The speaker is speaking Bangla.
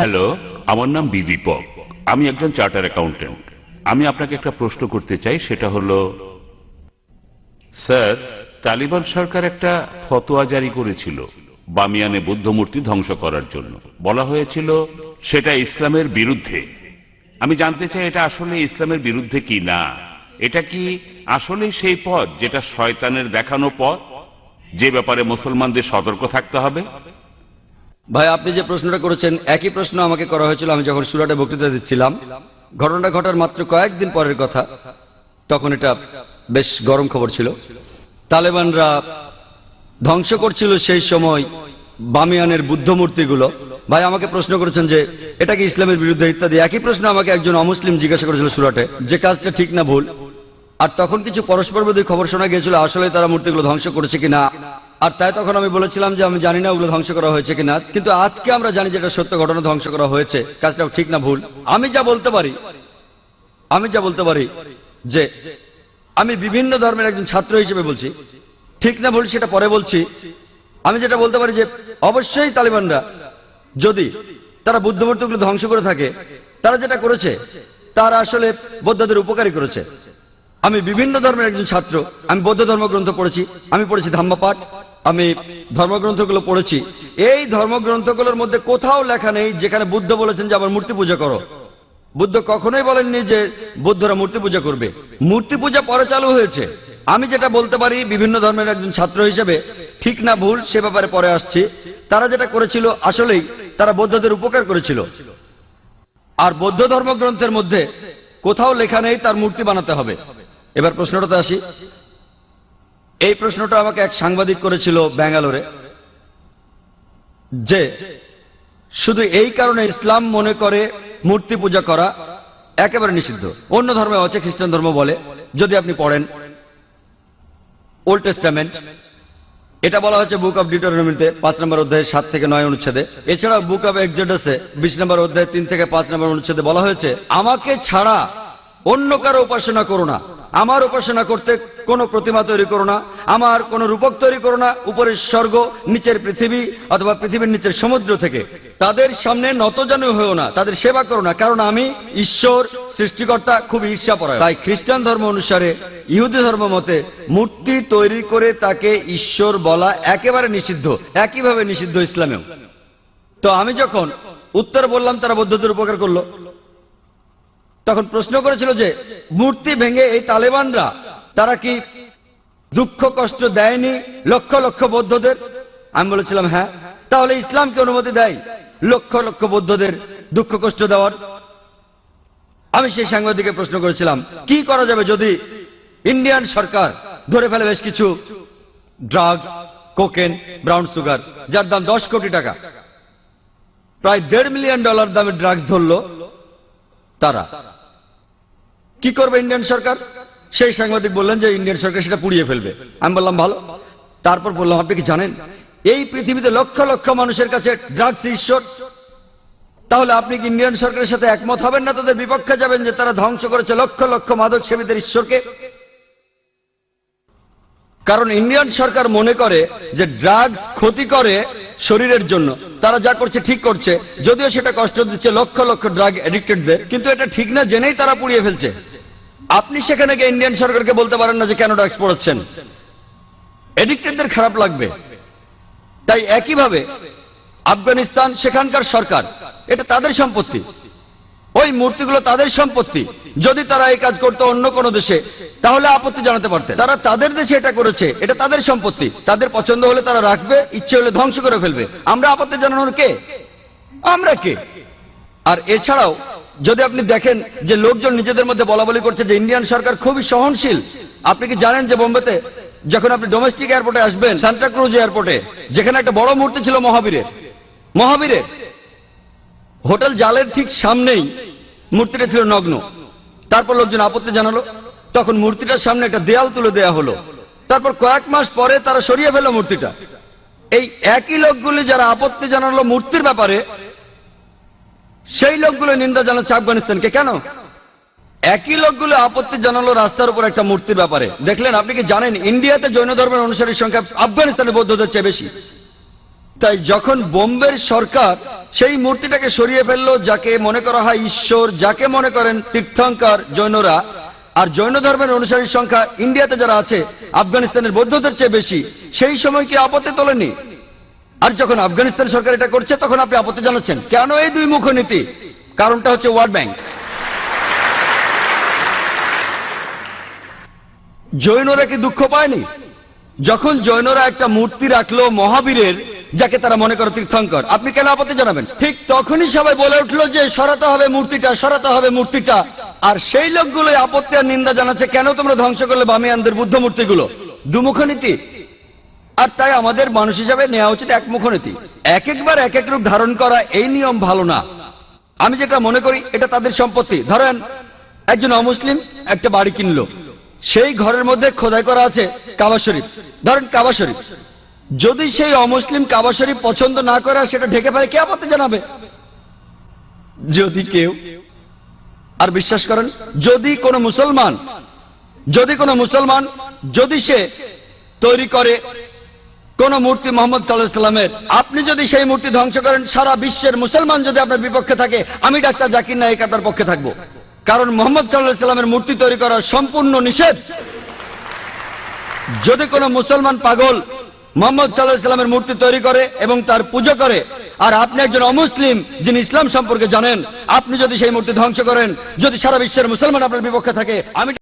হ্যালো আমার নাম বি দীপক। আমি একজন চার্টার অ্যাকাউন্টেন্ট। আমি আপনাকে একটা প্রশ্ন করতে চাই, সেটা হলো, স্যার, তালিবান সরকার একটা ফতোয়া জারি করেছিল বামিয়ানে বুদ্ধ মূর্তি ধ্বংস করার জন্য। বলা হয়েছিল, সেটা ইসলামের বিরুদ্ধে। আমি জানতে চাই, এটা আসলে ইসলামের বিরুদ্ধে কি না? এটা কি আসলে সেই পথ যেটা শয়তানের দেখানো পথ? যে ব্যাপারে মুসলমানদের সতর্ক থাকতে হবে? ভাই, আপনি যে প্রশ্নটা করেছেন, একই প্রশ্ন আমাকে করা হয়েছিল, আমি যখন সুরাটে বক্তৃতা দিচ্ছিলাম। ঘটনাটা ঘটার মাত্র কয়েকদিন পরের কথা। তখন এটা বেশ গরম খবর ছিল। তালেবানরা ধ্বংস করছিল সেই সময় বামিয়ানের বুদ্ধ মূর্তিগুলো। ভাই, আমাকে প্রশ্ন করেছেন যে, এটা কি ইসলামের বিরুদ্ধে ইত্যাদি? একই প্রশ্ন আমাকে একজন অমুসলিম জিজ্ঞাসা করেছিল সুরাটে, যে কাজটা ঠিক না ভুল? আর তখন কিছু পরস্পর বিরোধী খবর শোনা গিয়েছিল, আসলে তারা মূর্তিগুলো ধ্বংস করেছে কিনা? আর তাই তখন আমি বলেছিলাম যে আমি জানি না ওগুলো ধ্বংস করা হয়েছে কিনা। কিন্তু আজকে আমরা জানি যে এটা সত্য ঘটনা ধ্বংস করা হয়েছে। কাজটা ঠিক না ভুল? আমি যা বলতে পারি, আমি যা বলতে পারি যে আমি বিভিন্ন ধর্মের একজন ছাত্র হিসেবে বলছি। ঠিক না ভুল সেটা পরে বলছি। আমি যেটা বলতে পারি যে অবশ্যই তালিবানরা যদি তারা বুদ্ধমূর্তিগুলো ধ্বংস করে থাকে, তারা যেটা করেছে, তারা আসলে বৌদ্ধদের উপকারী করেছে। আমি বিভিন্ন ধর্মের একজন ছাত্র, আমি বৌদ্ধ ধর্মগ্রন্থ পড়েছি, আমি পড়েছি ধাম্মাপাঠ আমি ধর্মগ্রন্থগুলো পড়েছি। এই ধর্মগ্রন্থগুলোর মধ্যে কোথাও লেখা নেই যেখানে বুদ্ধ বলেছেন যে আবার মূর্তি পূজা করো। বুদ্ধ কখনোই বলেননি যে বৌদ্ধরা মূর্তি পূজা করবে। মূর্তি পূজা পরে চালু হয়েছে। আমি যেটা বলতে পারি, বিভিন্ন ধর্মের একজন ছাত্র হিসেবে, ঠিক না ভুল, সে ব্যাপারে পরে আসছি। তারা যেটা করেছিল, আসলেই তারা বৌদ্ধদের উপকার করেছিল। আর বৌদ্ধ ধর্মগ্রন্থের মধ্যে কোথাও লেখা নেই তার মূর্তি বানাতে হবে। এবার প্রশ্নটাতে আসি। এই প্রশ্নটা আমাকে এক সাংবাদিক করেছিল ব্যাঙ্গালোরে, যে শুধু এই কারণে ইসলাম মনে করে মূর্তি পূজা করা একেবারে নিষিদ্ধ। অন্য ধর্মে আছে, খ্রিস্টান ধর্ম বলে, যদি আপনি পড়েন ওল্ড টেস্টামেন্ট এটা বলা হচ্ছে বুক অফ ডিটোরনমিতে পাঁচ নম্বর অধ্যায়ে সাত থেকে নয় অনুচ্ছেদে। এছাড়া বুক অফ এক্সোডাসে বিশ নম্বর অধ্যায়ে তিন থেকে পাঁচ নম্বর অনুচ্ছেদে বলা হয়েছে, আমাকে ছাড়া অন্য কারও উপাসনা করো না। আমার উপাসনা করতে কোনো প্রতিমা তৈরি করো না। আমার কোনো রূপক তৈরি করো না। উপরের স্বর্গ, নিচের পৃথিবী অথবা পৃথিবীর নিচের সমুদ্র থেকে। তাদের সামনে নতজানু হয়েও না। তাদের সেবা করো না। কারণ আমি ঈশ্বর, সৃষ্টিকর্তা খুব ঈর্ষা পড়া তাই খ্রিস্টান ধর্ম অনুসারে, ইহুদি ধর্ম মতে, মূর্তি তৈরি করে তাকে ঈশ্বর বলা একেবারে নিষিদ্ধ। একইভাবে নিষিদ্ধ ইসলামেও। তো আমি যখন উত্তর বললাম, তারা বৌদ্ধদের উপকার করল। তখন প্রশ্ন করেছিল যে, মূর্তি ভেঙে এই তালেবানরা তারা কি দুঃখ কষ্ট দেয়নি? লক্ষ লক্ষ বৌদ্ধদের? আমি বলেছিলাম হ্যাঁ। তাহলে ইসলামকে অনুমতি দেয় লক্ষ লক্ষ বৌদ্ধদের দুঃখ কষ্ট দেওয়ার? আমি সেই সাংবাদিকে প্রশ্ন করেছিলাম, কি করা যাবে যদি ইন্ডিয়ান সরকার ধরে ফেলে বেশ কিছু ড্রাগস কোকেন ব্রাউন সুগার যার দাম দশ কোটি টাকা, প্রায় দেড় মিলিয়ন ডলার দামের ড্রাগস ধরলো তারা? কি করবে ইন্ডিয়ান সরকার? সেই সাংবাদিক বললেন যে ইন্ডিয়ান সরকার সেটা পুড়িয়ে ফেলবে। আমি বললাম, ভালো। তারপর বললাম, আপনি কি জানেন? এই পৃথিবীতে লক্ষ লক্ষ মানুষের কাছে ড্রাগস ঈশ্বর তাহলে আপনি কি ইন্ডিয়ান সরকারের সাথে একমত হবেন না? তাদের বিপক্ষে যাবেন যে তারা ধ্বংস করেছে লক্ষ লক্ষ মাদক সেবীদের ঈশ্বরকে? কারণ ইন্ডিয়ান সরকার মনে করে যে ড্রাগস ক্ষতি করে শরীরের জন্য। তারা যা করছে ঠিক করছে। যদিও সেটা কষ্ট দিচ্ছে লক্ষ লক্ষ ড্রাগ এডিক্টেডদের কিন্তু এটা ঠিক না জেনেই তারা পুড়িয়ে ফেলছে। আপনি সেখানে গিয়ে ইন্ডিয়ান সরকারকে বলতে পারেন না যে কেন ড্রাগস পড়াচ্ছেন। এডিক্টেডদের খারাপ লাগবে। তাই একইভাবে আফগানিস্তান সেখানকার সরকার, এটা তাদের সম্পত্তি। ওই মূর্তিগুলো তাদের সম্পত্তি। যদি তারা এই কাজ করতো অন্য কোন দেশে, তাহলে আপত্তি জানাতে পারতেন। তারা তাদের দেশে এটা করেছে, এটা তাদের সম্পত্তি। তাদের পছন্দ হলে তারা রাখবে, ইচ্ছে হলে ধ্বংস করে ফেলবে। আমরা আপত্তি জানানোর কে? আমরা কে? আর এছাড়াও যদি আপনি দেখেন যে লোকজন নিজেদের মধ্যে বলা বলি করছে যে ইন্ডিয়ান সরকার খুবই সহনশীল, আপনি কি জানেন যে বোম্বেতে যখন আপনি ডোমেস্টিক এয়ারপোর্টে আসবেন সান্টাক্রুজ এয়ারপোর্টে যেখানে একটা বড় মূর্তি ছিল মহাবীরের মহাবীরের হোটেল জালের ঠিক সামনেই মূর্তিটা ছিল নগ্ন। তারপর লোকজন আপত্তি জানালো, তখন মূর্তিটার সামনে একটা দেয়াল তুলে দেয়া হলো। তারপর কয়েক মাস পরে তারা সরিয়ে ফেলল মূর্তিটা। এই একই লোকগুলি যারা আপত্তি জানালো মূর্তির ব্যাপারে সেই লোকগুলো নিন্দা জানাচ্ছে আফগানিস্তানকে। কেন? একই লোকগুলো আপত্তি জানালো রাস্তার উপর একটা মূর্তির ব্যাপারে। দেখলেন, আপনি কি জানেন, ইন্ডিয়াতে জৈন ধর্মের অনুসারীর সংখ্যা আফগানিস্তানের বৌদ্ধদের চেয়ে বেশি। তাই যখন বোম্বের সরকার সেই মূর্তিটাকে সরিয়ে ফেলল, যাকে মনে করা হয় ঈশ্বর, যাকে মনে করেন তীর্থঙ্কর জৈনরা, আর জৈন ধর্মের অনুসারীর সংখ্যা ইন্ডিয়াতে যারা আছে, আফগানিস্তানের বৌদ্ধদের চেয়ে বেশি, সেই সময় কি আপত্তি তোলেনি আর যখন আফগানিস্তান সরকার এটা করছে, তখন আপনি আপত্তি জানাচ্ছেন। কেন এই দুই মুখ নীতি কারণটা হচ্ছে ওয়ার্ল্ড ব্যাংক জৈনরা কি দুঃখ পায়নি? যখন জৈনরা একটা মূর্তি রাখল মহাবীরের, যাকে তারা মনে করে তীর্থঙ্কর, আপনি কেন আপত্তি জানাবেন? ঠিক তখনই সবাই বলে উঠল যে সরাতে হবে মূর্তিটা, সরাতে হবে মূর্তিটা। আর সেই লোকগুলোই আপত্তি আর নিন্দা জানাচ্ছে, কেন তোমরা ধ্বংস করলে বামিয়ানদের বুদ্ধ মূর্তিগুলো দুমুখ নীতি আর তাই আমাদের মানুষ হিসাবে নেওয়া উচিত একমুখ নীতি এক একবার এক এক রূপ ধারণ করা এই নিয়ম ভালো না। আমি যেটা মনে করি, এটা তাদের সম্পত্তি। ধরেন, একজন অমুসলিম একটা বাড়ি কিনলো। সেই ঘরের মধ্যে খোদাই করা আছে কাবা শরীফ। ধরেন কাবা শরীফ। যদি সেই অমুসলিম কাবা শরীফ পছন্দ না করে সেটা ঢেকে ফেলে কে আপত্তি জানাবে। যদি কেউ, আর বিশ্বাস করেন, যদি কোনো মুসলমান, যদি কোনো মুসলমান, যদি সে তৈরি করে কোন মূর্তি মোহাম্মদ সাল্লাহ সাল্লামের। আপনি যদি সেই মূর্তি ধ্বংস করেন, সারা বিশ্বের মুসলমান যদি আপনার বিপক্ষে থাকে, আমি ডাক্তার জাকির নায়ক আপনার পক্ষে থাকব। কারণ মোহাম্মদ সাল্লাহ সাল্লামের মূর্তি তৈরি করা সম্পূর্ণ নিষেধ। যদি কোনো মুসলমান পাগল মোহাম্মদ সাল্লাহ সাল্লামের মূর্তি তৈরি করে এবং তার পুজো করে, আর আপনি একজন অমুসলিম যিনি ইসলাম সম্পর্কে জানেন, আপনি যদি সেই মূর্তি ধ্বংস করেন, যদি সারা বিশ্বের মুসলমান আপনার বিপক্ষে থাকে, আমি